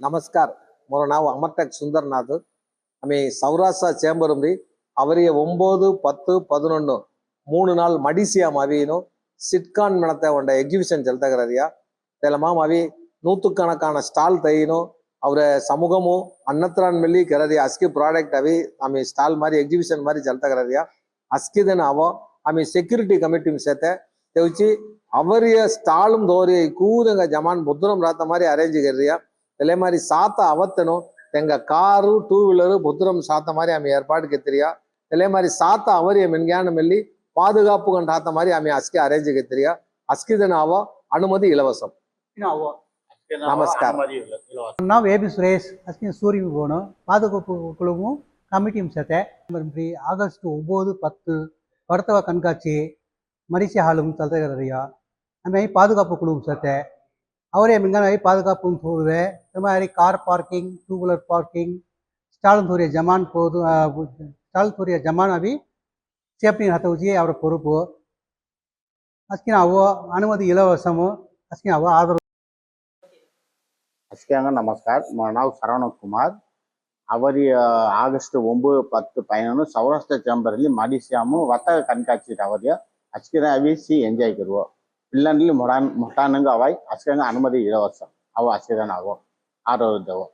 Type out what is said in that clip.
நமஸ்கார். ମୋର ନାଁ ଅମରଟାକ சுந்தர்நாத் ଆମେ சௌராஷ்டிரா சேம்பரும்பி அவரைய ஒம்பது பத்து பதினொன்று மூணு நாள் மடிசியா அவியினோ சிட்கான் மனத்தை உண்ட எக்ஸிபிஷன் செலுத்தகிறாரியா தெலமாம் மவி நூற்றுக்கணக்கான ஸ்டால் தையினோ அவரை சமூகமும் அன்னத்ரான் மெல்லி கிரதி அஸ்கி ப்ராடக்ட் அவி ஆமி ஸ்டால் மாதிரி எக்ஸிபிஷன் மாதிரி செலுத்தகிறாரியா அஸ்கிதன் அவோ அமி செக்யூரிட்டி கமிட்டியும் சேர்த்த தெவிச்சு அவரைய ஸ்டாலும் தோரிய கூறுங்க ஜமான் புத்திரம் ராத்த மாதிரி அரேஞ்சு கரியா இதே மாதிரி சாத்த அவத்தனும் எங்க காரு டூ வீலரு புத்திரம் சாத்த மாதிரி ஆమె ஏற்பாடுக்கு எத்திரியா? இதே மாதிரி சாத்த அவரியம் என்கான மெல்லி பாதுகாப்பு கண்ட ஆத்த மாதிரி ஆమె அஸ்கி அரேஞ்சுக்கு எத்திரியா? அஸ்கிதனாவோ அனுமதி இலவசம். நமஸ்காரம். நான் வேபி சுரேஷ் அஸ்கின் சூரியன் போகணும் பாதுகாப்பு குழுவும் கமிட்டியும் சேர்த்தே ஆகஸ்ட் ஒம்பது பத்து படத்தவ கண்காட்சி மரிசி ஹாலும் தலைவரையா அந்த மாதிரி பாதுகாப்பு குழுவும் சேர்த்தேன் அவரே மின்கான பாதுகாப்பும் கூறுது இது மாதிரி car parking two wheeler parking Stalin தூரிய ஜமான் போது ಸ್ಟಾಲ್ ತೋರಿಯ ಜಮಾನ ಬಿ ಸೇಫ್ಟಿ ಹತವುಜಿಯೇ ಅವರ ಕೊರುಪು ಅಸ್ಕಿನ ಅವು ಅನುಮತಿ ಇಲವಸಮು ಅಸ್ಕಿನ ಅವು ಆದರು ಅಸ್ಕಿಯಂಗ ನಮಸ್ಕಾರ ನಾವು ಶರವಣ ಕುಮಾರ್ ಅವರಿ ಆಗಸ್ಟ್ ಒಂಬತ್ತು ಪತ್ತು ಪೈನನು ಸೌರಾಷ್ಟ್ರ ಚೇಂಬರಲ್ಲಿ ಮಡಿಸ್ಯಾಮು ವತ್ತ ಕಣ್ಕಾಚಿದ ಅವರಿಯ ಅಸ್ಕಿನ ಅವಿ ಸಿ ಎಂಜಾಯ್ ಕಿರುವ పిల్లల్ని మొడా మొట్టానంగా అవాయి అస్కంగా అనుమతి ఇవ్వవచ్చు అవ అస్కిదాన అవో ఆరోగ్యవు